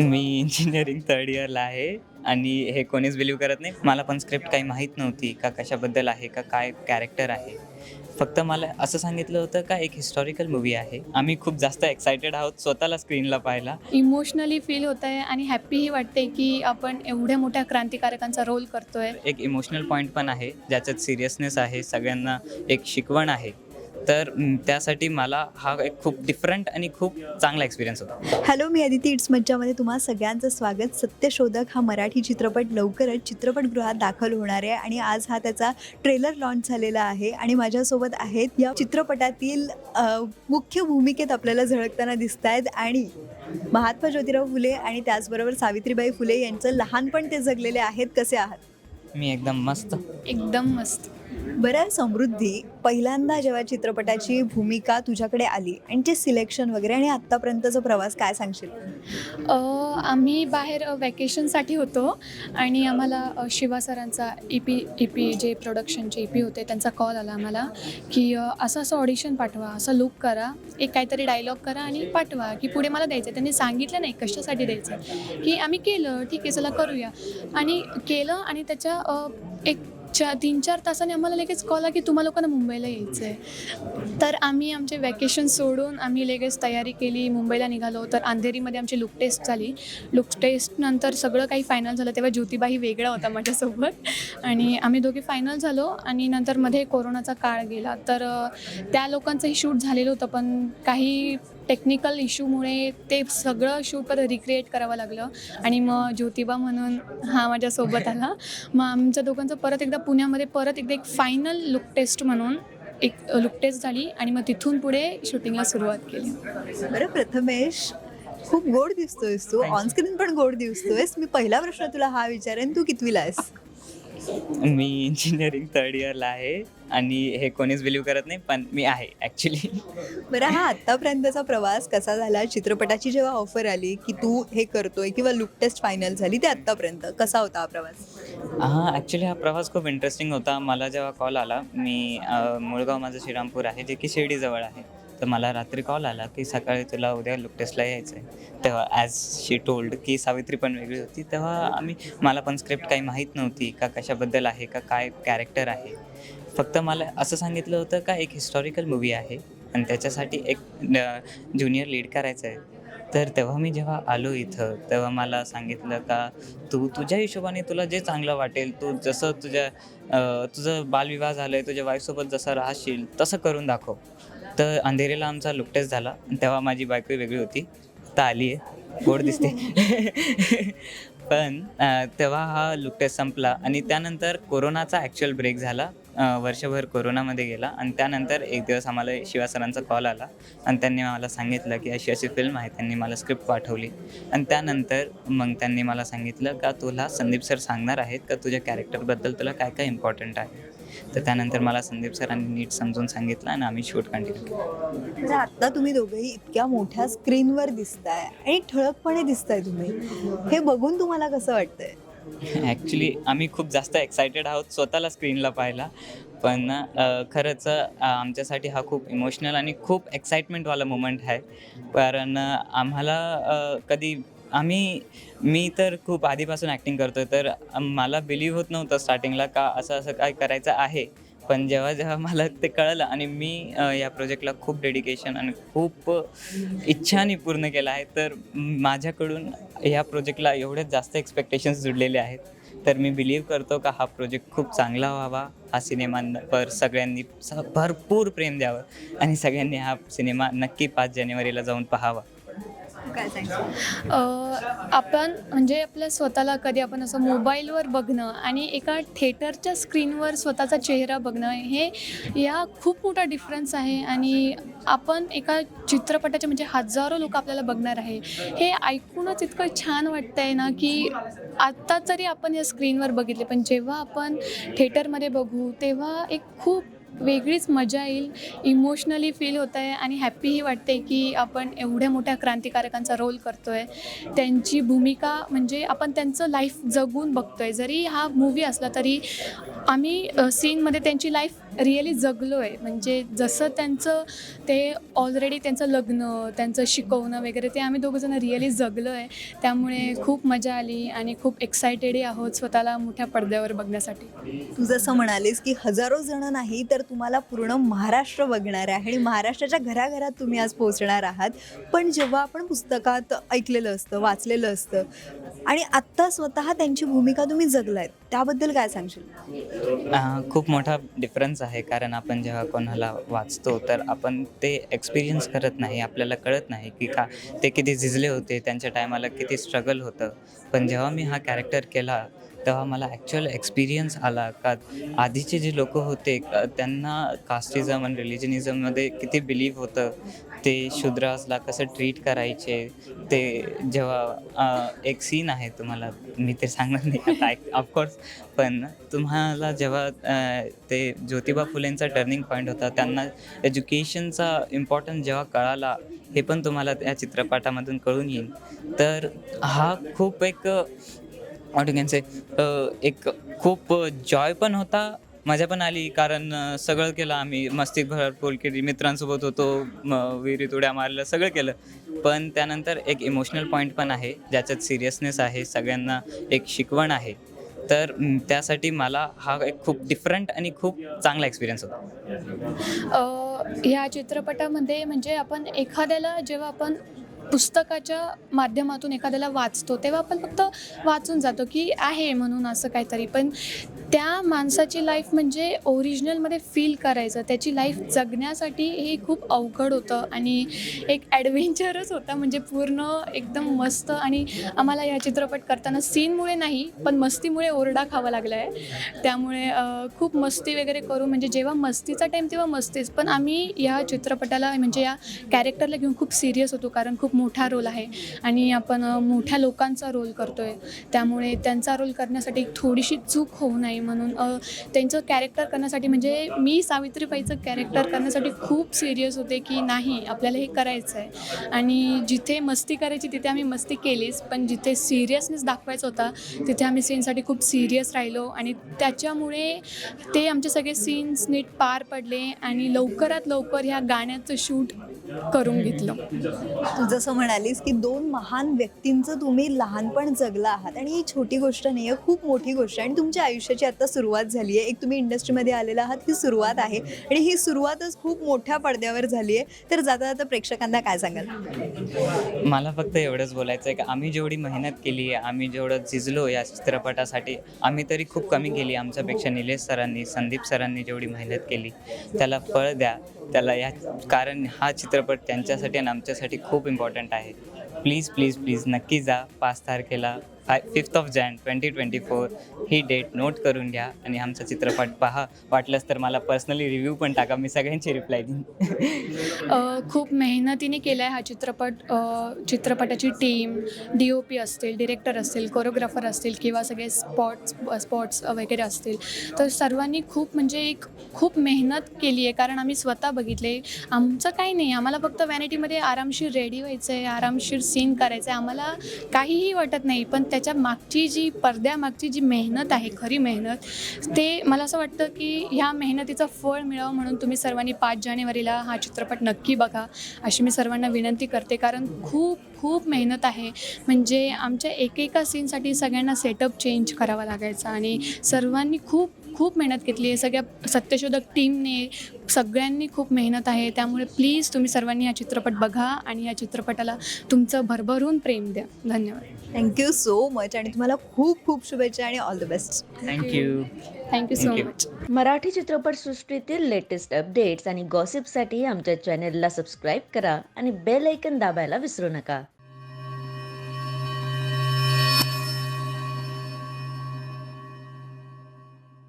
मी engineering third इयरला आहे आणि हे कोणीच बिलीव करत नाही. मला पण स्क्रिप्ट काही माहीत नव्हती का कशाबद्दल आहे का काय कॅरेक्टर आहे. फक्त मला असं सांगितलं होतं का एक हिस्टॉरिकल मूवी आहे. आम्ही खूप जास्त एक्सायटेड आहोत स्वतःला स्क्रीनला पाहायला. इमोशनली फील होत आहे आणि हॅप्पीही वाटते की आपण एवढ्या मोठ्या क्रांतिकारकांचा रोल करतोय. एक इमोशनल पॉईंट पण आहे ज्याच्यात सिरियसनेस आहे सगळ्यांना एक शिकवण आहे. तर त्यासाठी मला हा एक खूप डिफरंट आणि खूप चांगला एक्सपिरियन्स होता. हॅलो मी अदिती इट्स मज्जामध्ये तुम्हा सगळ्यांचं स्वागत. सत्यशोधक हा मराठी चित्रपट लवकरच चित्रपटगृहात दाखल होणार आहे आणि आज हा त्याचा ट्रेलर लॉन्च झालेला आहे आणि माझ्यासोबत आहेत या चित्रपटातील मुख्य भूमिकेत आपल्याला झळकताना दिसत आहेत आणि महात्मा ज्योतिराव फुले आणि त्याचबरोबर सावित्रीबाई फुले यांचं लहानपण ते जगलेले आहेत. कसे आहात? मी एकदम मस्त. एकदम मस्त. बरं समृद्धी पहिल्यांदा जेव्हा चित्रपटाची भूमिका तुझ्याकडे आली आणि ते सिलेक्शन वगैरे आणि आत्तापर्यंतचा प्रवास काय सांगशील? आम्ही बाहेर वॅकेशनसाठी होतो आणि आम्हाला शिवा सरांचा ई पी ई पी जे प्रोडक्शनचे ई पी होते त्यांचा कॉल आला आम्हाला की असं असं ऑडिशन पाठवा असं लुक करा एक काहीतरी डायलॉग करा आणि पाठवा की पुढे मला द्यायचं त्यांनी सांगितलं नाही कशासाठी द्यायचं की आम्ही केलं ठीक आहे चला करूया. आणि केलं आणि त्याच्या एक चा तीन चार तासाने आम्हाला लगेच कॉल आला की तुम्हा लोकांना मुंबईला यायचं आहे तर आम्ही आमचे वॅकेशन सोडून आम्ही लगेच तयारी केली मुंबईला निघालो. तर अंधेरीमध्ये आमची लुक टेस्ट झाली. लुक टेस्ट नंतर सगळं काही फायनल झालं तेव्हा ज्योतिबाही वेगळा होता माझ्यासोबत. आणि आम्ही दोघे फायनल झालो आणि नंतर मध्ये कोरोनाचा काळ गेला. तर त्या लोकांचंही शूट झालेलं होतं पण काही टेक्निकल इश्यूमुळे ते सगळं शूट परत रिक्रिएट करावं लागलं. आणि मग ज्योतिबा म्हणून हा माझ्यासोबत आला. मग आमच्या दोघांचं परत एकदा पुण्यामध्ये परत एकदा एक फायनल लुक टेस्ट म्हणून एक लुक टेस्ट झाली. आणि मग तिथून पुढे शूटिंगला सुरुवात केली. बरं प्रथमेश खूप गोड दिसतोयस तू. ऑनस्क्रीन पण गोड दिसतोयस. मी पहिला प्रश्न तुला हा विचारेन. तू कितवीला आहेस? मी इंजिनिअरिंग थर्ड इयरला आहे आणि हे कोणीच बिलीव करत नाही पण मी आहे ॲक्च्युली बरं हा आत्तापर्यंतचा प्रवास कसा झाला? चित्रपटाची जेव्हा ऑफर आली की तू हे करतोय किंवा लुक टेस्ट फायनल झाली ते आत्तापर्यंत कसा होता हा प्रवास? हां ॲक्च्युली हा प्रवास खूप इंटरेस्टिंग होता. मला जेव्हा कॉल आला मी अ, मुळगाव माझं श्रीरामपूर आहे जे की शिर्डीजवळ आहे. तर मला रात्री कॉल आला की सकाळी तुला उद्या लुकटेस्टला यायचं आहे तेव्हा ॲज शी टोल्ड की सावित्री पण वेगळी होती. तेव्हा आम्ही मला पण स्क्रिप्ट काही माहीत नव्हती का कशाबद्दल आहे का काय कॅरेक्टर आहे. फक्त मला असं सांगितलं होतं का एक हिस्टॉरिकल मूवी आहे आणि त्याच्यासाठी एक ज्युनियर लीड करायचं आहे. तर तेव्हा मी जेव्हा आलो इथं तेव्हा मला सांगितलं का तू तुझ्या हिशोबाने तुला जे चांगलं वाटेल तू जसं तुझ्या तुझं बालविवाह झालं आहे तुझ्या वाईफसोबत जसं राहशील तसं करून दाखव. तर अंधेरीला आमचा लुक झाला. तेव्हा माझी बायको वेगळी होती. तर आली आहे. गोड दिसते. पण तेव्हा हा लुकटेस संपला. आणि त्यानंतर कोरोनाचा ॲक्च्युअल ब्रेक झाला. वर्षभर कोरोनामध्ये गेला. आणि त्यानंतर एक दिवस आम्हाला शिवा सरांचा कॉल आला. आणि त्यांनी मला सांगितलं की अशी अशी फिल्म आहे. त्यांनी मला स्क्रिप्ट पाठवली. आणि त्यानंतर मग त्यांनी मला सांगितलं का तुला संदीप सर सांगणार आहेत का तुझ्या कॅरेक्टरबद्दल तुला काय काय इम्पॉर्टंट आहे? तर त्यानंतर मला संदीप सरांनी नीट समजून सांगितलं आणि आम्ही शूट कंटिन्यू केलं. तर आत्ता तुम्ही दोघेही इतक्या मोठ्या स्क्रीनवर दिसताय आणि ठळकपणे दिसताय तुम्ही. हे बघून तुम्हाला कसं वाटतंय? ॲक्च्युली आम्ही खूप जास्त एक्सायटेड आहोत स्वतःला स्क्रीनला पाहायला. पण खरंच आमच्यासाठी हा खूप इमोशनल आणि खूप एक्साइटमेंटवाला मोमेंट आहे. कारण आम्हाला कधी आम्ही मी तर खूप आधीपासून ॲक्टिंग करतो तर मला बिलीव्ह होत नव्हतं स्टार्टिंगला का असं असं काय करायचं आहे. पण जेव्हा जेव्हा मला ते कळलं आणि मी या प्रोजेक्टला खूप डेडिकेशन आणि खूप इच्छाने पूर्ण केलं आहे तर माझ्याकडून या प्रोजेक्टला एवढेच जास्त एक्सपेक्टेशन्स जुडलेले आहेत. तर मी बिलीव करतो का हा प्रोजेक्ट खूप चांगला व्हावा हा सिनेमांवर सगळ्यांनी स- भरपूर प्रेम द्यावं आणि सगळ्यांनी हा सिनेमा नक्की पाच जानेवारीला जाऊन पाहावा. काय आपण म्हणजे आपल्या स्वतःला कधी आपण असं मोबाईलवर बघणं आणि एका थिएटरच्या स्क्रीनवर स्वतःचा चेहरा बघणं हे या खूप मोठा डिफरन्स आहे आणि आपण एका चित्रपटाचे म्हणजे हजारो लोक आपल्याला बघणार आहे. हे ऐकूनच इतकं छान वाटतं आहे ना की आत्ता जरी आपण या स्क्रीनवर बघितले पण जेव्हा आपण थिएटरमध्ये बघू तेव्हा एक खूप वेगळीच मजा येईल इमोशनली फील होत आहे आणि हॅप्पीही वाटते की आपण एवढ्या मोठ्या क्रांतिकारकांचा रोल करतो आहे त्यांची भूमिका म्हणजे आपण त्यांचं लाईफ जगून बघतो आहे जरी हा मूवी असला तरी आम्ही सीनमध्ये त्यांची लाईफ रिअली जगलो आहे म्हणजे जसं त्यांचं ते ऑलरेडी त्यांचं लग्न त्यांचं शिकवणं वगैरे ते आम्ही दोघंजणं रिअली जगलो आहे त्यामुळे खूप मजा आली आणि खूप एक्सायटेडही आहोत स्वतःला मोठ्या पडद्यावर बघण्यासाठी. तू जसं म्हणालीस की हजारो जण नाही तर तुम्हाला पूर्ण महाराष्ट्र बघणार आहे आणि महाराष्ट्राच्या घराघरात तुम्ही आज पोहोचणार आहात. पण जेव्हा आपण पुस्तकात ऐकलेलं असतं वाचलेलं असतं आणि आत्ता स्वतः त्यांची भूमिका तुम्ही जगलायत त्याबद्दल काय सांगशील? खूप मोठा डिफरन्स आहे. कारण आपण जेव्हा कोणाला वाचतो तर आपण ते एक्सपिरियन्स करत नाही. आपल्याला कळत नाही की का ते किती झिजले होते त्यांच्या टायमाला किती स्ट्रगल होतं. पण जेव्हा मी हा कॅरेक्टर केला तेव्हा मला ॲक्च्युअल एक्सपिरियन्स आला का आधीचे जे लोक होते त्यांना कास्टिझम आणि रिलिजनिझममध्ये किती बिलीव्ह होतं ते शूद्रासला कसं ट्रीट करायचे ते जेव्हा एक सीन आहे तुम्हाला मी ते सांगणार नाही आता ऑफकोर्स पण तुम्हाला जेव्हा ते ज्योतिबा फुलेंचा टर्निंग पॉईंट होता त्यांना एज्युकेशनचा इम्पॉर्टन्स जेव्हा कळाला हे पण तुम्हाला त्या चित्रपटामधून कळून येईल. तर हा खूप एक से एक खूप जॉय पण होता मजा पण आली कारण सगळं केलं आम्ही. मस्ती भरपूर केली. मित्रांसोबत होतो म, विहिरीत उड्या मारलं सगळं केलं. पण त्यानंतर एक इमोशनल पॉईंट पण आहे ज्याच्यात सिरियसनेस आहे सगळ्यांना एक शिकवण आहे. तर त्यासाठी मला हा एक खूप डिफरंट आणि खूप चांगला एक्सपिरियन्स होता. ह्या चित्रपटामध्ये म्हणजे आपण एखाद्याला जेव्हा आपण पुस्तकाच्या माध्यमातून एखाद्याला वाचतो तेव्हा आपण फक्त वाचून जातो की आहे म्हणून असं काहीतरी. पण त्या माणसाची लाईफ म्हणजे ओरिजिनलमध्ये फील करायचं. त्याची लाईफ जगण्यासाठी हे खूप अवघड होतं आणि एक ॲडव्हेंचरच होता. म्हणजे पूर्ण एकदम मस्त आणि आम्हाला या चित्रपट करताना सीनमुळे नाही पण मस्तीमुळे ओरडा खावा लागला आहे त्यामुळे खूप मस्ती वगैरे करू म्हणजे जेव्हा मस्तीचा टाईम तेव्हा मस्तीच. पण आम्ही या चित्रपटाला म्हणजे या कॅरेक्टरला घेऊन खूप सिरियस होतो. कारण खूप मोठा रोल आहे. आणि आपण मोठ्या लोकांचा रोल करतो आहे त्यामुळे त्यांचा रोल करण्यासाठी थोडीशी चूक होऊ नये म्हणून त्यांचं कॅरेक्टर करण्यासाठी म्हणजे मी सावित्रीबाईचं कॅरेक्टर करण्यासाठी खूप सिरियस होते की नाही आपल्याला हे करायचं आहे आणि जिथे मस्ती करायची तिथे आम्ही मस्ती केलीच. पण जिथे सिरियसनेस दाखवायचा होता तिथे आम्ही सीनसाठी खूप सिरियस राहिलो. आणि त्याच्यामुळे ते आमचे सगळे सीन्स नीट पार पडले आणि लवकरात लवकर ह्या गाण्याचं शूट करून घेतलं. जसं जसं म्हणालीस की दोन महान व्यक्तींचं तुम्ही लहानपण जगला आहात. आणि ही छोटी गोष्ट नाही आहे खूप मोठी गोष्ट आहे. आणि तुमच्या आयुष्याची आता सुरुवात झाली आहे. एक तुम्ही इंडस्ट्रीमध्ये आलेला आहात ही सुरुवात आहे. आणि ही सुरुवातच खूप मोठ्या पडद्यावर झाली आहे. तर जाता जाता प्रेक्षकांना काय सांगाल? मला फक्त एवढंच बोलायचं आहे की आम्ही जेवढी मेहनत केली आहे आम्ही जेवढं झिजलो या चित्रपटासाठी आम्ही तरी खूप कमी केली. आमच्यापेक्षा निलेश सरांनी संदीप सरांनी जेवढी मेहनत केली त्याला फळ द्या. त्याला या कारण हा चित्रपट त्यांच्यासाठी आणि आमच्यासाठी खूप इम्पॉर्टंट आहे. प्लीज प्लीज प्लीज नक्की जा. पाच तारखेला five fifth of Jan twenty twenty four he date note करून घ्या आणि आमचा चित्रपट पहा. वाटलंच तर मला पर्सनली रिव्ह्यू पण टाका. मी सगळ्यांची रिप्लाय देईन. खूप मेहनतीने केला आहे हा चित्रपट. चित्रपटाची टीम डी ओ पी असतील डिरेक्टर असतील कोरिओग्राफर असतील किंवा सगळे स्पॉट्स स्पॉट्स वगैरे असतील. तर सर्वांनी खूप म्हणजे एक खूप मेहनत केली आहे. कारण आम्ही स्वतः बघितले. आमचं काही नाही. आम्हाला फक्त व्हॅनिटीमध्ये आरामशीर रेडी व्हायचं आहे आरामशीर सीन करायचं आहे आम्हाला काहीही वाटत नाही. पण त्या त्याच्या मागची जी पडद्यामागची जी मेहनत आहे खरी मेहनत ते मला असं वाटतं की ह्या मेहनतीचं फळ मिळावं म्हणून तुम्ही सर्वांनी पाच जानेवारीला हा चित्रपट नक्की बघा. अशी मी सर्वांना विनंती करते कारण खूप खूप मेहनत आहे. म्हणजे आमच्या एकेका सीनसाठी सगळ्यांना सेटअप चेंज करावा लागायचा आणि सर्वांनी खूप खूप मेहनत घेतली आहे. सगळ्या सत्यशोधक टीमने सगळ्यांनी खूप मेहनत आहे. त्यामुळे प्लीज तुम्ही सर्वांनी हा चित्रपट बघा आणि या चित्रपटाला तुमचं भरभरून प्रेम द्या. धन्यवाद. थँक्यू सो मच आणि तुम्हाला खूप खूप शुभेच्छा आणि all the best thank you thank you so. Much Marathi चित्रपटसृष्टीतील लेटेस्ट अपडेट्स आणि गॉसिपसाठी आमच्या चॅनेलला सबस्क्राईब करा आणि बेल ऐकन दाबायला विसरू नका.